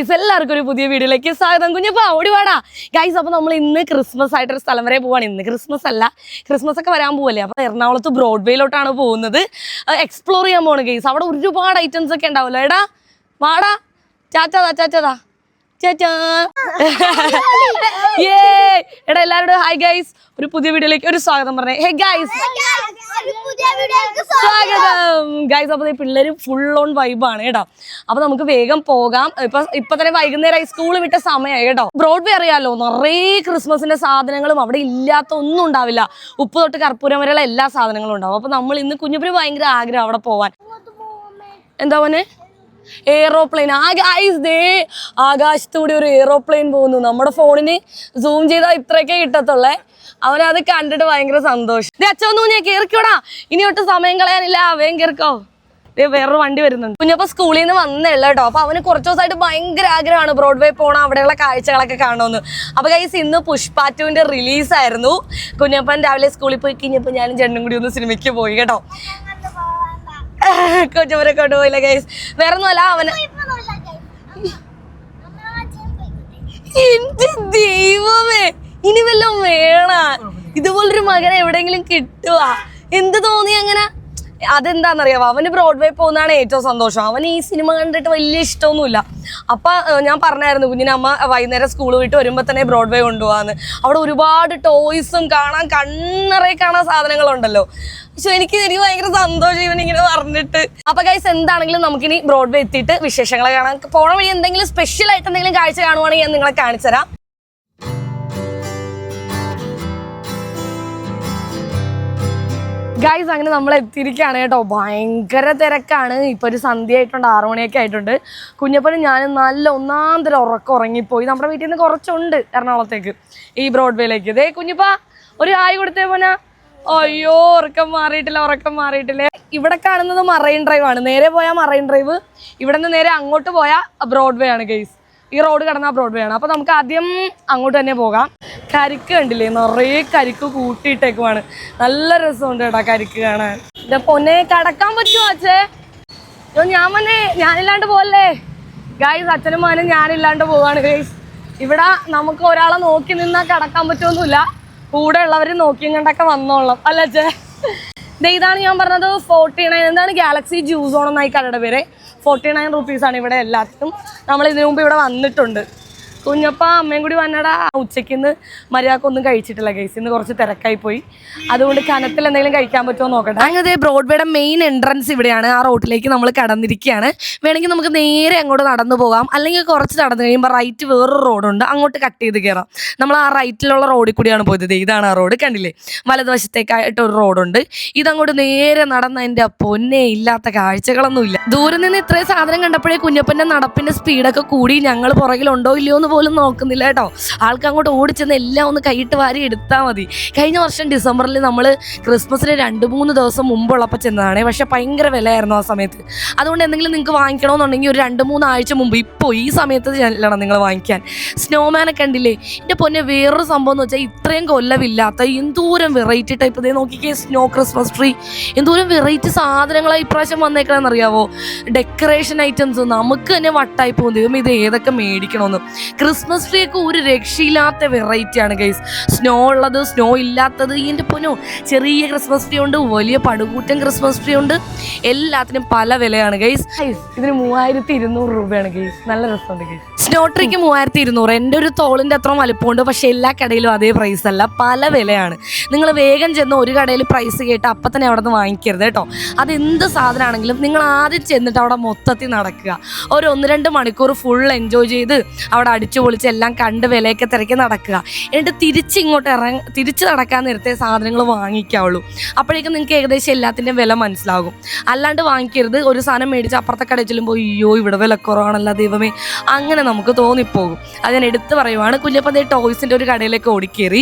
Guys എല്ലാവർക്കും ഒരു പുതിയ വീഡിയോയിലേക്ക് സ്വാഗതം. കുഞ്ഞപ്പാ ഓടിവാടാ ഗൈസ് അപ്പോൾ നമ്മൾ ഇന്ന് ക്രിസ്മസ് ആയിട്ടൊരു സ്ഥലം വരെ പോവാണ്. ഇന്ന് ക്രിസ്മസ് അല്ല. ക്രിസ്മസ് ഒക്കെ വരാൻ പോവല്ലേ? അപ്പോൾ എറണാകുളത്ത് ബ്രോഡ്വേയിലോട്ടാണ് പോകുന്നത്. എക്സ്പ്ലോർ ചെയ്യാൻ പോണ് ഗൈസ് അവിടെ ഒരുപാട് ഐറ്റംസ് ഒക്കെ ഉണ്ടാവുമല്ലോ. എടാ വാടാ. ചാച്ചാതാ ചാച്ചാതാ എടാ എല്ലാവരോടും ഹായ് ഗൈസ് ഒരു പുതിയ വീഡിയോയിലേക്ക് ഒരു സ്വാഗതം പറഞ്ഞേ. ഹേ ഗൈസ് സ്വാഗതം. ഗൈസ് അപ്പോൾ പിള്ളേര് ഫുൾ ഓൺ വൈബാണ് കേട്ടോ. അപ്പൊ നമുക്ക് വേഗം പോകാം. ഇപ്പൊ ഇപ്പൊ തന്നെ വൈകുന്നേരമായി സ്കൂൾ വിട്ട സമയമായി കേട്ടോ. ബ്രോഡ്വേ അറിയാലോ? നിറയെ ക്രിസ്മസിന്റെ സാധനങ്ങളും അവിടെ ഇല്ലാത്ത ഒന്നും ഉണ്ടാവില്ല. ഉപ്പ് തൊട്ട് കർപ്പൂരം വരെയുള്ള എല്ലാ സാധനങ്ങളും ഉണ്ടാവും. അപ്പൊ നമ്മൾ ഇന്ന് കുഞ്ഞുപുരി ഭയങ്കര ആഗ്രഹം അവിടെ പോവാൻ. എന്താ മോനെ? എയ്റോപ്ലെയിൻ ആ ഗൈസ് ദേ ആകാശത്തൂടെ ഒരു എയ്റോപ്ലെയിൻ പോകുന്നു. നമ്മുടെ ഫോണിന് സൂം ചെയ്താൽ ഇത്രയൊക്കെ കിട്ടത്തുള്ളേ. അവനത് കണ്ടിട്ട് ഭയങ്കര സന്തോഷം. അച്ഛൻ ഞാൻ കയറിക്കോടാ ഇനി ഒട്ടും സമയം കളയാനില്ല. അവയും കയറിക്കോ വേറൊരു വണ്ടി വരുന്നുണ്ട്. കുഞ്ഞപ്പോ സ്കൂളിൽ നിന്ന് വന്നേള്ള കേട്ടോ. അപ്പൊ അവന് കുറച്ച് ദിവസമായിട്ട് ഭയങ്കര ആഗ്രഹമാണ് ബ്രോഡ്വേ പോകണം അവിടെയുള്ള കാഴ്ചകളൊക്കെ കാണണമെന്ന് അപ്പൊ കൈസ് ഇന്ന് പുഷ്പാറ്റുവിന്റെ റിലീസ് ആയിരുന്നു. കുഞ്ഞപ്പൻ രാവിലെ സ്കൂളിൽ പോയി കഴിഞ്ഞപ്പോ ഞാനും ചേട്ടനും കൂടി ഒന്ന് സിനിമയ്ക്ക് പോയി കേട്ടോ. കൊച്ചുമരെ കൊണ്ടുപോയില്ല ഗൈസ് വേറെ ഒന്നുമല്ല അവന് എന്റെ ദൈവമേ ഇനി വല്ലതും വേണ? ഇതുപോലൊരു മകനെ എവിടെങ്കിലും കിട്ടുവാ? എന്ത് തോന്നി അങ്ങനെ? അതെന്താണെന്നറിയാമോ അവന് ബ്രോഡ്വേ പോകുന്നതാണ് ഏറ്റവും സന്തോഷം. അവന് ഈ സിനിമ കണ്ടിട്ട് വലിയ ഇഷ്ടമൊന്നുമില്ല. അപ്പൊ ഞാൻ പറഞ്ഞായിരുന്നു കുഞ്ഞിനെ അമ്മ വൈകുന്നേരം സ്കൂൾ വിട്ട് വരുമ്പോ തന്നെ ബ്രോഡ്വേ കൊണ്ടുപോകാന്ന് അവിടെ ഒരുപാട് ടോയ്സും കാണാൻ കണ്ണറേ കാണാൻ സാധനങ്ങളുണ്ടല്ലോ. പക്ഷെ എനിക്ക് എനിക്ക് ഭയങ്കര സന്തോഷം ഇവൻ ഇങ്ങനെ പറഞ്ഞിട്ട്. അപ്പൊ ഗൈസ് എന്താണെങ്കിലും നമുക്കിനി ബ്രോഡ്വേ എത്തിയിട്ട് വിശേഷങ്ങളെ കാണാൻ പോണ വഴി എന്തെങ്കിലും സ്പെഷ്യൽ ആയിട്ട് എന്തെങ്കിലും കാഴ്ച കാണുവാണെങ്കിൽ ഞാൻ നിങ്ങളെ കാണിച്ചുതരാം. ഗൈസ് അങ്ങനെ നമ്മൾ എത്തിയിരിക്കുകയാണ് കേട്ടോ. ഭയങ്കര തിരക്കാണ്. ഇപ്പൊ ഒരു സന്ധ്യ ആയിട്ടുണ്ട് ആറു മണിയൊക്കെ ആയിട്ടുണ്ട്. കുഞ്ഞപ്പനും ഞാനും നല്ല ഒന്നാം തരം ഉറക്കം ഉറങ്ങിപ്പോയി. നമ്മുടെ വീട്ടിൽ നിന്ന് കുറച്ചുണ്ട് എറണാകുളത്തേക്ക് ഈ ബ്രോഡ്വേയിലേക്ക്. ഇതേ കുഞ്ഞപ്പ ഒരു ആയി കൊടുത്തേ പോനാ അയ്യോ ഉറക്കം മാറിയിട്ടില്ല ഉറക്കം മാറിയിട്ടില്ല. ഇവിടെ കാണുന്നത് മറൈൻ ഡ്രൈവ് ആണ്. നേരെ പോയാൽ മറൈൻ ഡ്രൈവ്. ഇവിടെ നിന്ന് നേരെ അങ്ങോട്ട് പോയാൽ ബ്രോഡ്വേ ആണ് ഗൈസ് ഈ റോഡ് കടന്നാൽ ബ്രോഡ്വേ ആണ്. അപ്പോൾ നമുക്ക് ആദ്യം അങ്ങോട്ട് തന്നെ പോകാം. കരിക്ക് കണ്ടില്ലേ? നിറയെ കരിക്ക് കൂട്ടിയിട്ടേക്കുവാണ്. നല്ല രസമുണ്ട് കേട്ടോ കരിക്ക് കാണാൻ. ഇത് പൊന്നെ കടക്കാൻ പറ്റുമോ അച്ഛേ? ഞാൻ വന്നേ ഞാനില്ലാണ്ട് പോവല്ലേ? ഗൈസ് അച്ഛനും മോനും ഞാനില്ലാണ്ട് പോവാണ് ഗൈസ് ഇവിടെ നമുക്ക് ഒരാളെ നോക്കി നിന്നാൽ കടക്കാൻ പറ്റുമൊന്നുമില്ല കൂടെ ഉള്ളവർ നോക്കിയും കണ്ടൊക്കെ വന്നോളാം. അല്ല അച്ഛേ? ഇതാണ് ഞാൻ പറഞ്ഞത് ഫോർട്ടി നയൻ എന്താണ് ഗാലക്സി ജ്യൂസ് ഓൺ എന്നായി കടയുടെ പേര്. ഫോർട്ടി നയൻ റുപ്പീസാണ് ഇവിടെ എല്ലാത്തിനും. നമ്മൾ ഇതിനു മുമ്പ് ഇവിടെ വന്നിട്ടുണ്ട്. കുഞ്ഞപ്പ അമ്മയും കൂടി വന്നടാ. ഉച്ചയ്ക്ക് ഇന്ന് മര്യാദയ്ക്ക് ഒന്നും കഴിച്ചിട്ടില്ല ഗൈസ് ഇന്ന് കുറച്ച് തിരക്കായി പോയി. അതുകൊണ്ട് കനത്തിൽ എന്തെങ്കിലും കഴിക്കാൻ പറ്റുമോ നോക്കട്ടെ. അങ്ങനെ ബ്രോഡ്വേയുടെ മെയിൻ എൻട്രൻസ് ഇവിടെയാണ്. ആ റോട്ടിലേക്ക് നമ്മൾ കടന്നിരിക്കുകയാണ്. വേണമെങ്കിൽ നമുക്ക് നേരെ അങ്ങോട്ട് നടന്നു പോകാം. അല്ലെങ്കിൽ കുറച്ച് നടന്നു കഴിയുമ്പോൾ റൈറ്റ് വേറൊരു റോഡുണ്ട് അങ്ങോട്ട് കട്ട് ചെയ്ത് കയറാം നമ്മൾ ആ റൈറ്റിലുള്ള റോഡിൽ കൂടിയാണ് പോയത്. ഇതാണ് ആ റോഡ് കണ്ടില്ലേ? വലതുവശത്തേക്കായിട്ട് ഒരു റോഡുണ്ട് ഇതങ്ങോട്ട് നേരെ നടന്നതിന്റെ പൊന്നെ ഇല്ലാത്ത കാഴ്ചകളൊന്നുമില്ല. ദൂരെ നിന്ന് ഇത്രയും സാധനം കണ്ടപ്പോഴേ കുഞ്ഞപ്പന്റെ നടപ്പിന്റെ സ്പീഡൊക്കെ കൂടി ഞങ്ങൾ പുറകിലുണ്ടോ ഇല്ലയോ എന്ന് പോലും നോക്കുന്നില്ല കേട്ടോ. ആൾക്ക് അങ്ങോട്ട് ഓടിച്ചെന്ന് എല്ലാം ഒന്ന് കൈയിട്ട് വാരി എടുത്താൽ മതി. കഴിഞ്ഞ വർഷം ഡിസംബറിൽ നമ്മൾ ക്രിസ്മസിന് രണ്ട് മൂന്ന് ദിവസം മുമ്പുള്ളപ്പോൾ ചെന്നതാണേ. പക്ഷെ ഭയങ്കര വിലയായിരുന്നു ആ സമയത്ത്. അതുകൊണ്ട് എന്തെങ്കിലും നിങ്ങൾക്ക് വാങ്ങിക്കണമെന്നുണ്ടെങ്കിൽ ഒരു രണ്ട് മൂന്ന് ആഴ്ച മുമ്പ് ഇപ്പോൾ ഈ സമയത്ത് ചെല്ലണം നിങ്ങൾ വാങ്ങിക്കാൻ. സ്നോമാനൊക്കെ ഉണ്ടില്ലേ എന്റെ പൊന്നെ വേറൊരു സംഭവം എന്ന് വെച്ചാൽ ഇത്രയും കൊല്ലമില്ലാത്ത എന്തോരം വെറൈറ്റി ടൈപ്പ് ഇതേ നോക്കിക്കേ സ്നോ ക്രിസ്മസ് ട്രീ എന്തോരം വെറൈറ്റി സാധനങ്ങളാണ് ഇപ്രാവശ്യം വന്നേക്കണമെന്ന് അറിയാവോ ഡെക്കറേഷൻ ഐറ്റംസ് നമുക്ക് തന്നെ വട്ടായി പോകും. ദൈവം ഇത് ഏതൊക്കെ മേടിക്കണമെന്ന്. ക്രിസ്മസ് ട്രീ ഒക്കെ ഒരു രക്ഷയില്ലാത്ത വെറൈറ്റി ആണ് ഗൈസ് സ്നോ ഉള്ളത് സ്നോ ഇല്ലാത്തത്. എന്റെ പൊന്നോ ചെറിയ ക്രിസ്മസ് ട്രീ ഉണ്ട് വലിയ പടുകൂറ്റൻ ക്രിസ്മസ് ട്രീ ഉണ്ട്. എല്ലാത്തിനും പല വിലയാണ് ഗൈസ് ഇതിന് മൂവായിരത്തി ഇരുന്നൂറ് രൂപയാണ് ഗൈസ് നല്ല രസമുണ്ട് ഗൈസ് സ്നോ ട്രീക്ക് മൂവായിരത്തി ഇരുന്നൂറ് എന്റെ ഒരു തോളിന്റെ അത്ര വലിപ്പമുണ്ട് പക്ഷെ എല്ലാ കടയിലും അതേ പ്രൈസ് അല്ല. പല വിലയാണ്. നിങ്ങൾ വേഗം ചെന്ന് ഒരു കടയിൽ പ്രൈസ് കേട്ട് അപ്പം തന്നെ അവിടെ നിന്ന് വാങ്ങിക്കരുത് കേട്ടോ. അതെന്ത് സാധനമാണെങ്കിലും നിങ്ങൾ ആദ്യം ചെന്നിട്ട് അവിടെ മൊത്തത്തിൽ നടക്കുക. ഒരു ഒന്ന് രണ്ട് മണിക്കൂർ ഫുൾ എൻജോയ് ചെയ്ത് അവിടെ അടിച്ചു പൊളിച്ച് എല്ലാം കണ്ട് വിലയൊക്കെ തിരക്കി നടക്കുക. എന്നിട്ട് തിരിച്ച് ഇങ്ങോട്ട് ഇറങ്ങ തിരിച്ച് നടക്കാൻ നേരത്തെ സാധനങ്ങൾ വാങ്ങിക്കാവുള്ളൂ. അപ്പോഴേക്കും നിങ്ങൾക്ക് ഏകദേശം എല്ലാത്തിന്റെയും വില മനസ്സിലാകും. അല്ലാണ്ട് വാങ്ങിക്കരുത്. ഒരു സാധനം മേടിച്ച് അപ്പുറത്തെ കടയിൽ ചെല്ലുമ്പോൾ അയ്യോ ഇവിടെ വില കുറവാണല്ലോ ദൈവമേ. അങ്ങനെ നമുക്ക് തോന്നിപ്പോകും. അത് ഞാൻ എടുത്ത് പറയുവാണ്. കുഞ്ഞപ്പം കുഞ്ഞപ്പന്തേ ടോയ്സിന്റെ ഒരു കടയിലേക്ക് ഓടിക്കേറി.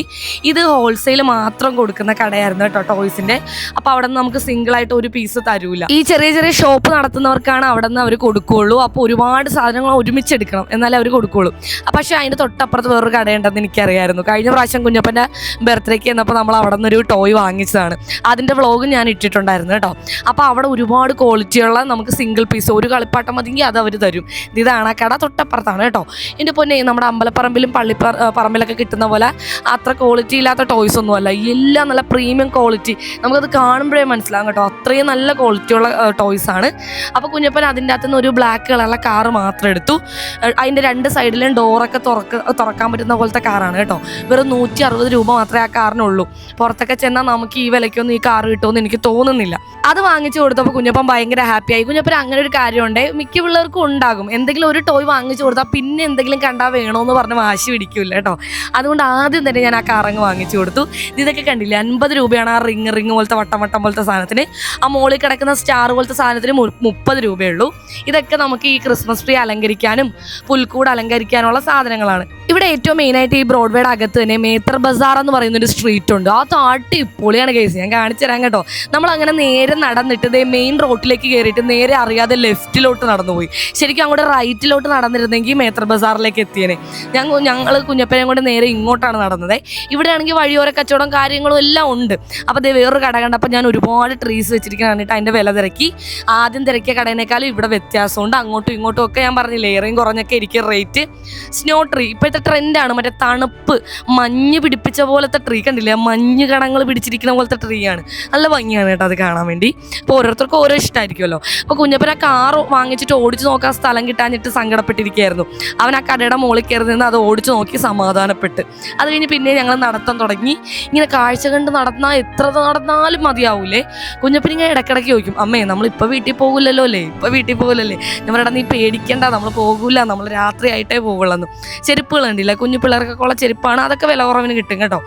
ഇത് ഹോൾസെയിൽ മാത്രം കൊടുക്കുന്ന കടയായിരുന്നു കേട്ടോ ടോയ്സിന്റെ അപ്പോൾ അവിടെ നിന്ന് നമുക്ക് സിംഗിൾ ആയിട്ട് ഒരു പീസ് തരൂല. ഈ ചെറിയ ചെറിയ ഷോപ്പ് നടത്തുന്നവർക്കാണ് അവിടെ നിന്ന് അവർ കൊടുക്കുകയുള്ളൂ. അപ്പോൾ ഒരുപാട് സാധനങ്ങൾ ഒരുമിച്ച് എടുക്കണം എന്നാലേ അവർ കൊടുക്കുകയുള്ളൂ. പക്ഷേ അതിന്റെ തൊട്ടപ്പുറത്ത് വേറൊരു കടയുണ്ടെന്ന് എനിക്കറിയായിരുന്നു. കഴിഞ്ഞ പ്രാവശ്യം കുഞ്ഞപ്പന്റെ ബർത്ത്ഡേക്ക് ചെന്നപ്പോൾ നമ്മൾ അവിടെ നിന്നൊരു ടോയ് വാങ്ങിച്ചതാണ്. അതിന്റെ വ്ളോഗ് ഞാൻ ഇട്ടിട്ടുണ്ടായിരുന്നു കേട്ടോ. അപ്പോൾ അവിടെ ഒരുപാട് ക്വാളിറ്റിയുള്ള നമുക്ക് സിംഗിൾ പീസ് ഒരു കളിപ്പാട്ടം മതിയെങ്കിൽ അത് അവർ തരും. ഇതാണ് ആ കട തൊട്ടപ്പുറത്താണ് കേട്ടോ. എന്റെ പൊന്നെ നമ്മുടെ അമ്പലപ്പറമ്പിലും പള്ളിപ്പറ പറമ്പിലൊക്കെ കിട്ടുന്ന പോലെ അത്ര ക്വാളിറ്റി ഇല്ലാത്ത ടോയ്സ് ഒന്നുമല്ല എല്ലാം നല്ല പ്രീമിയം ക്വാളിറ്റി നമുക്കത് കാണുമ്പോഴേ മനസ്സിലാകും കേട്ടോ. അത്രയും നല്ല ക്വാളിറ്റിയുള്ള ടോയ്സ് ആണ്. അപ്പോൾ കുഞ്ഞപ്പൻ അതിന്റെ അകത്തുനിന്ന് ഒരു ബ്ലാക്ക് കളറുള്ള കാറ് മാത്രം എടുത്തു. അതിന്റെ രണ്ട് സൈഡിലും ഡോറൊക്കെ തുറക്ക തുറക്കാൻ പറ്റുന്ന പോലത്തെ കാറാണ് കേട്ടോ. വെറും നൂറ്റി അറുപത് രൂപ മാത്രമേ ആ കാറിനുള്ളൂ പുറത്തൊക്കെ ചെന്നാൽ നമുക്ക് ഈ വിലയ്ക്കൊന്നും ഈ കാറ് കിട്ടുമെന്ന് എനിക്ക് തോന്നുന്നില്ല. അത് വാങ്ങിച്ചു കൊടുത്തപ്പോൾ കുഞ്ഞപ്പം ഭയങ്കര ആയി. കുഞ്ഞപ്പൻ അങ്ങനെ ഒരു കാര്യമുണ്ട്. മിക്ക പിള്ളേർക്കും ഉണ്ടാകും. എന്തെങ്കിലും ഒരു ടോയ് വാങ്ങിച്ചു കൊടുത്താൽ പിന്നെ എന്തെങ്കിലും കണ്ടാൽ വേണമെന്ന് പറഞ്ഞ് വാശി പിടിക്കില്ല കേട്ടോ. അതുകൊണ്ട് ആദ്യം തന്നെ ഞാൻ ആ കാറങ്ങ് വാങ്ങിച്ചു കൊടുത്തു. ഇതൊക്കെ കണ്ടില്ലേ? അൻപത് രൂപയാണ് ആ റിങ് റിങ് പോലത്തെ വട്ടം വട്ടം പോലത്തെ സാധനത്തിന്. ആ മോളിൽ കിടക്കുന്ന സ്റ്റാർ പോലത്തെ സാധനത്തിന് മുപ്പത് രൂപയുള്ളൂ ഇതൊക്കെ നമുക്ക് ഈ ക്രിസ്മസ് ട്രീ അലങ്കരിക്കാനും പുൽക്കൂട് അലങ്കരിക്കാനുള്ള സാധനങ്ങളാണ്. ഇവിടെ ഏറ്റവും മെയിൻ ആയിട്ട് ഈ ബ്രോഡ്വേയുടെ അകത്ത് തന്നെ മേത്തർ ബസാർ എന്ന് പറയുന്ന ഒരു സ്ട്രീറ്റ് ഉണ്ട്. ആ താട്ടി പൊളിയാണ് കേസ് ഞാൻ കാണിച്ചു തരാം കേട്ടോ. നമ്മൾ അങ്ങനെ നേരെ നടന്നിട്ട് ദേ മെയിൻ റോട്ടിലേക്ക് കയറിയിട്ട് നേരെ അറിയാതെ ലെഫ്റ്റിലോട്ട് നടന്നു പോയി ശരിക്കും അങ്ങോട്ട് റൈറ്റിലോട്ട് നടന്നിരുന്നെങ്കിൽ മേത്തർ ബസാറിലേക്ക് എത്തിയേനെ. ഞങ്ങൾ ഞങ്ങൾ കുഞ്ഞപ്പനെ കൊണ്ട് നേരെ ഇങ്ങോട്ടാണ് നടന്നത്. ഇവിടെ ആണെങ്കിൽ വഴിയോര കച്ചവടം കാര്യങ്ങളും എല്ലാം ഉണ്ട്. അപ്പോൾ ദേ വേറൊരു കട കണ്ടപ്പോൾ ഞാൻ ഒരുപാട് ട്രീസ് വെച്ചിരിക്കുന്നത് കണ്ടിട്ട് അതിന്റെ വില തിരക്കി. ആദ്യം തിരക്കിയ കടേനേക്കാളും ഇവിടെ വ്യത്യാസമുണ്ട്. അങ്ങോട്ടും ഇങ്ങോട്ടും ഒക്കെ ഞാൻ പറഞ്ഞില്ലേ ഏറെയും കുറഞ്ഞൊക്കെ ഇരിക്കും റേറ്റ് സ്നോ ട്രീ ഇപ്പോഴത്തെ ട്രെൻഡാണ് മറ്റേ തണുപ്പ്. മഞ്ഞ് പിടിപ്പിച്ച പോലത്തെ ട്രീ കണ്ടില്ലേ? മഞ്ഞ് കണങ്ങൾ പിടിച്ചിരിക്കുന്ന പോലത്തെ ട്രീ ആണ്. നല്ല ഭംഗിയാണ് കേട്ടോ അത് കാണാൻ വേണ്ടി. അപ്പോൾ ഓരോരുത്തർക്കും ഓരോ ഇഷ്ടമായിരിക്കുമല്ലോ അപ്പോൾ കുഞ്ഞപ്പൻ ആ കാർ വാങ്ങിച്ചിട്ട് ഓടിച്ച് നോക്കാൻ സ്ഥലം കിട്ടാഞ്ഞിട്ട് സങ്കടപ്പെട്ടിരിക്കുകയായിരുന്നു. അവൻ ആ കടയുടെ മുകളിൽ കയറി നിന്ന് അത് ഓടിച്ച് നോക്കി സമാധാനപ്പെട്ട്. അത് കഴിഞ്ഞ് പിന്നെ ഞങ്ങൾ നടത്താൻ തുടങ്ങി. ഇങ്ങനെ കാഴ്ച കണ്ട് നടന്നാൽ എത്ര നടന്നാലും മതിയാവൂലേ? കുഞ്ഞപ്പൻ ഇങ്ങനെ ഇടയ്ക്കിടയ്ക്ക് ചോദിക്കും അമ്മേ നമ്മൾ ഇപ്പം വീട്ടിൽ പോകില്ലല്ലോ അല്ലേ ഇപ്പോൾ വീട്ടിൽ പോകില്ലല്ലേ ഞാൻ പറയടാ നീ പേടിക്കണ്ട. നമ്മൾ പോകില്ല നമ്മൾ രാത്രി ആയിട്ടേ പോകുള്ളൂ ചെരുപ്പുകൾ ഉണ്ടല്ല കുഞ്ഞു പിള്ളേർക്കൊക്കെ ഉള്ള ചെരുപ്പാണ് അതൊക്കെ വില കുറവിന് കിട്ടും കേട്ടോ.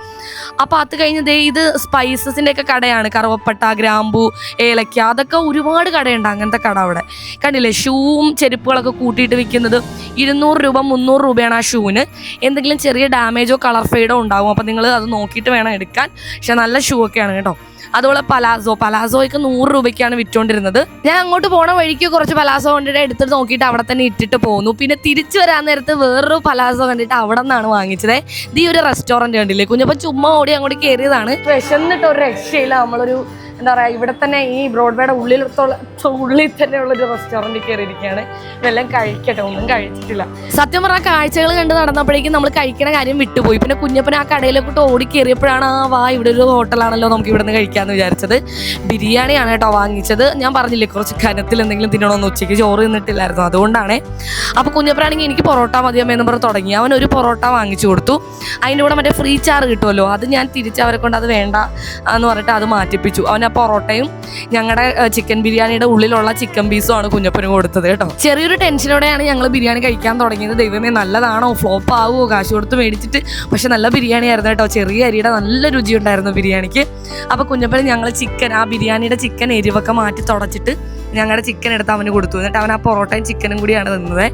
അപ്പോൾ അത് കഴിഞ്ഞ് ദേ ഇത് സ്പൈസസിന്റെ ഒക്കെ കടയാണ് കറുവപ്പട്ട ഗ്രാമ്പു ഏലക്ക അതൊക്കെ ഒരുപാട് കടയുണ്ട് അങ്ങനത്തെ കട അവിടെ. കണ്ടില്ലേ ഷൂവും ചെരുപ്പുകളൊക്കെ കൂട്ടിയിട്ട് വിൽക്കുന്നത് ഇരുന്നൂറ് രൂപ മുന്നൂറ് രൂപയാണ് ആ ഷൂവിന്. എന്തെങ്കിലും ചെറിയ ഡാമേജോ കളർ ഫെയ്ഡോ ഉണ്ടാകും അപ്പോൾ നിങ്ങൾ അത് നോക്കിയിട്ട് വേണം എടുക്കാൻ. പക്ഷെ നല്ല ഷൂ ഒക്കെയാണ് കേട്ടോ. അതുപോലെ പലാസോ പലാസോയ്ക്ക് നൂറ് രൂപയ്ക്കാണ് വിറ്റുകൊണ്ടിരുന്നത് ഞാൻ അങ്ങോട്ട് പോണ വഴിക്ക് കുറച്ച് പലാസോ കണ്ടിട്ട് എടുത്തിട്ട് നോക്കിയിട്ട് അവിടെ തന്നെ ഇട്ടിട്ട് പോന്നു. പിന്നെ തിരിച്ചു വരാൻ നേരത്ത് വേറൊരു പലാസോ കണ്ടിട്ട് അവിടെ നിന്നാണ് വാങ്ങിച്ചത്. ഇത് ഈ ഒരു റെസ്റ്റോറന്റ് കണ്ടില്ലേ? കുഞ്ഞപ്പം ചുമ്മാ ഓടി അങ്ങോട്ട് കയറിയതാണ് വിശന്നിട്ട് ഒരു രക്ഷയില്ല. നമ്മളൊരു എന്താ പറയുക ഇവിടെ തന്നെ ഈ ബ്രോഡ്വേയുടെ ഉള്ളിൽ തന്നെ ഉള്ളൊരു റെസ്റ്റോറന്റിൽ കയറിയിരിക്കുകയാണ് ഇതെല്ലാം കഴിക്കട്ടെ ഒന്നും കഴിച്ചിട്ടില്ല. സത്യം പറഞ്ഞാൽ കാഴ്ചകൾ കണ്ട് നടന്നപ്പോഴേക്കും നമ്മൾ കഴിക്കണ കാര്യം വിട്ടുപോയി. പിന്നെ കുഞ്ഞപ്പൻ ആ കടയിലോട്ട് ഓടി കയറിയപ്പോഴാണ് ആ വാ ഇവിടെ ഒരു ഹോട്ടലാണല്ലോ നമുക്ക് ഇവിടെ നിന്ന് കഴിക്കാമെന്ന് വിചാരിച്ചത്. ബിരിയാണിയാണ് കേട്ടോ വാങ്ങിച്ചത്. ഞാൻ പറഞ്ഞില്ലേ കുറച്ച് കനത്തിൽ എന്തെങ്കിലും തിന്നണമെന്ന് ഉച്ചയ്ക്ക് ചോറ് തിന്നിട്ടില്ലായിരുന്നു അതുകൊണ്ടാണ്. അപ്പോൾ കുഞ്ഞപ്പനാണെങ്കിൽ എനിക്ക് പൊറോട്ട മതിയമ്മയെന്ന് പറഞ്ഞ് തുടങ്ങി. അവൻ ഒരു പൊറോട്ട വാങ്ങിച്ചു കൊടുത്തു. അതിന്റെ കൂടെ മറ്റേ ഫ്രീ ചാറ് കിട്ടുമല്ലോ അത് ഞാൻ തിരിച്ച് അവരെ കൊണ്ട് അത് വേണ്ട എന്ന് പറഞ്ഞിട്ട് അത് മാറ്റിപ്പിച്ചു. അവൻ പൊറോട്ടയും ഞങ്ങളുടെ ചിക്കൻ ബിരിയാണിയുടെ ഉള്ളിലുള്ള ചിക്കൻ പീസും ആണ് കുഞ്ഞപ്പന് കൊടുത്തത് കേട്ടോ. ചെറിയൊരു ടെൻഷനോടെയാണ് ഞങ്ങൾ ബിരിയാണി കഴിക്കാൻ തുടങ്ങിയത്. ദൈവമേ നല്ലതാണോ? ഫ്ലോപ്പ് ആവുമോ കാശ് കൊടുത്ത് മേടിച്ചിട്ട്? പക്ഷെ നല്ല ബിരിയാണി ആയിരുന്നു കേട്ടോ. ചെറിയ അരിയുടെ നല്ല രുചി ഉണ്ടായിരുന്നു ബിരിയാണിക്ക്. അപ്പോൾ കുഞ്ഞപ്പന് ഞങ്ങൾ ചിക്കൻ ആ ബിരിയാണിയുടെ ചിക്കൻ എരിവൊക്കെ മാറ്റി തുടച്ചിട്ട് ഞങ്ങളുടെ ചിക്കൻ എടുത്ത് അവന് കൊടുത്തു. എന്നിട്ട് അവൻ ആ പൊറോട്ടയും ചിക്കനും കൂടിയാണ് തിന്നത്.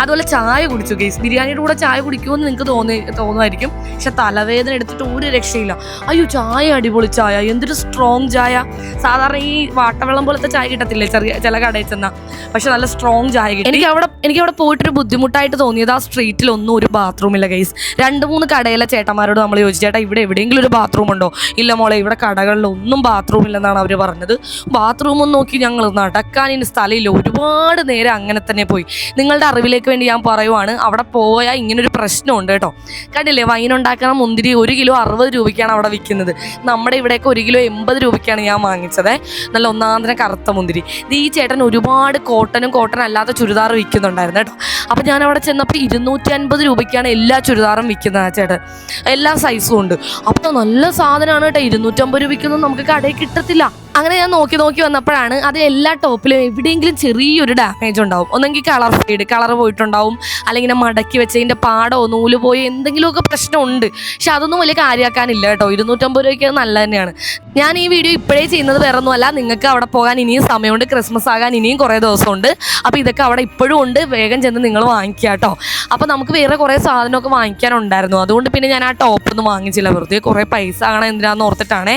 അതുപോലെ ചായ കുടിച്ചു ഗേസ് ബിരിയാണിയുടെ കൂടെ ചായ കുടിക്കുമെന്ന് നിങ്ങൾക്ക് തോന്നി തോന്നുമായിരിക്കും. പക്ഷെ തലവേദന എടുത്തിട്ട് ഒരു രക്ഷയില്ല. അയ്യോ ചായ അടിപൊളി ചായ. എന്തൊരു സ്ട്രോങ് ചായ. സാധാരണ ഈ വാട്ടവെള്ളം പോലത്തെ ചായ കിട്ടത്തില്ലേ? ചെറിയ ചില കടയിൽ ചെന്നാൽ പക്ഷെ നല്ല സ്ട്രോങ് ചായ കിട്ടി. എനിക്ക് അവിടെ എനിക്ക് അവിടെ പോയിട്ടൊരു ബുദ്ധിമുട്ടായിട്ട് തോന്നിയത് ആ സ്ട്രീറ്റിൽ ഒന്നും ഒരു ബാത്റൂം ഇല്ല ഗൈസ് രണ്ട് മൂന്ന് കടയിലെ ചേട്ടന്മാരോട് നമ്മൾ ചോദിച്ചു ചേട്ടാ ഇവിടെ എവിടെയെങ്കിലും ഒരു ബാത്റൂം ഉണ്ടോ? ഇല്ല മോളെ ഇവിടെ കടകളിലൊന്നും ബാത്റൂം ഇല്ലെന്നാണ് അവർ പറഞ്ഞത്. ബാത്റൂം നോക്കി ഞങ്ങൾ നടക്കാൻ സ്ഥലമില്ല. ഒരുപാട് നേരം അങ്ങനെ തന്നെ പോയി. നിങ്ങളുടെ അറിവിലേക്ക് വേണ്ടി ഞാൻ പറയുവാണ് അവിടെ പോയാൽ ഇങ്ങനൊരു പ്രശ്നമുണ്ട് കേട്ടോ. കണ്ടില്ലേ വൈൻ ഉണ്ടാക്കുന്ന മുന്തിരി ഒരു കിലോ അറുപത് രൂപയ്ക്കാണ് അവിടെ വിൽക്കുന്നത്. നമ്മുടെ ഇവിടെയൊക്കെ ഒരു കിലോ എൺപത് രൂപയ്ക്കാണ് ഞാൻ വാങ്ങിച്ചത്. നല്ല ഒന്നാന്തരം കറുത്ത മുന്തിരി. ഇത് ഈ ചേട്ടൻ ഒരുപാട് കോട്ടനും കോട്ടൺ അല്ലാത്ത ചുരിദാർ വിൽക്കുന്നുണ്ടായിരുന്നു കേട്ടോ. അപ്പോൾ ഞാൻ അവിടെ ചെന്നപ്പോൾ ഇരുന്നൂറ്റി അൻപത് രൂപയ്ക്കാണ് എല്ലാ ചുരിദാറും വിൽക്കുന്നത് ചേട്ടൻ. എല്ലാ സൈസും ഉണ്ട്. അപ്പോൾ നല്ല സാധനമാണ് കേട്ടോ. ഇരുന്നൂറ്റമ്പത് രൂപയ്ക്കൊന്നും നമുക്ക് കടയിൽ കിട്ടത്തില്ല. അങ്ങനെ ഞാൻ നോക്കി നോക്കി വന്നപ്പോഴാണ് അത് എല്ലാ ടോപ്പിലും എവിടെയെങ്കിലും ചെറിയൊരു ഡാമേജ് ഉണ്ടാവും. ഒന്നെങ്കിൽ കളർ ഫെയ്ഡ് കളർ പോയിട്ടുണ്ടാവും. അല്ലെങ്കിൽ മടക്കി വെച്ചതിന്റെ പാടോ നൂൽ പോയോ എന്തെങ്കിലുമൊക്കെ പ്രശ്നമുണ്ട്. പക്ഷെ അതൊന്നും വലിയ കാര്യമാക്കാനില്ല കേട്ടോ. ഇരുന്നൂറ്റമ്പത് രൂപയ്ക്ക് നല്ല തന്നെയാണ്. ഞാൻ ഈ വീഡിയോ ഇപ്പോഴേ ചെയ്യുന്നത് വേറെ ഒന്നുമല്ല നിങ്ങൾക്ക് അവിടെ പോകാൻ ഇനിയും സമയമുണ്ട്. ക്രിസ്മസ് ആകാൻ ഇനിയും കുറേ ദിവസമുണ്ട്. അപ്പോൾ ഇതൊക്കെ അവിടെ ഇപ്പോഴും ഉണ്ട്. വേഗം ചെന്ന് നിങ്ങൾ വാങ്ങിക്കുക കേട്ടോ. അപ്പോൾ നമുക്ക് വേറെ കുറേ സാധനമൊക്കെ വാങ്ങിക്കാനുണ്ടായിരുന്നു. അതുകൊണ്ട് പിന്നെ ഞാൻ ആ ടോപ്പൊന്നും വാങ്ങിച്ചില്ല. വെറുതെ കുറേ പൈസ ആകണം എന്തിനാന്ന് ഓർത്തിട്ടാണേ.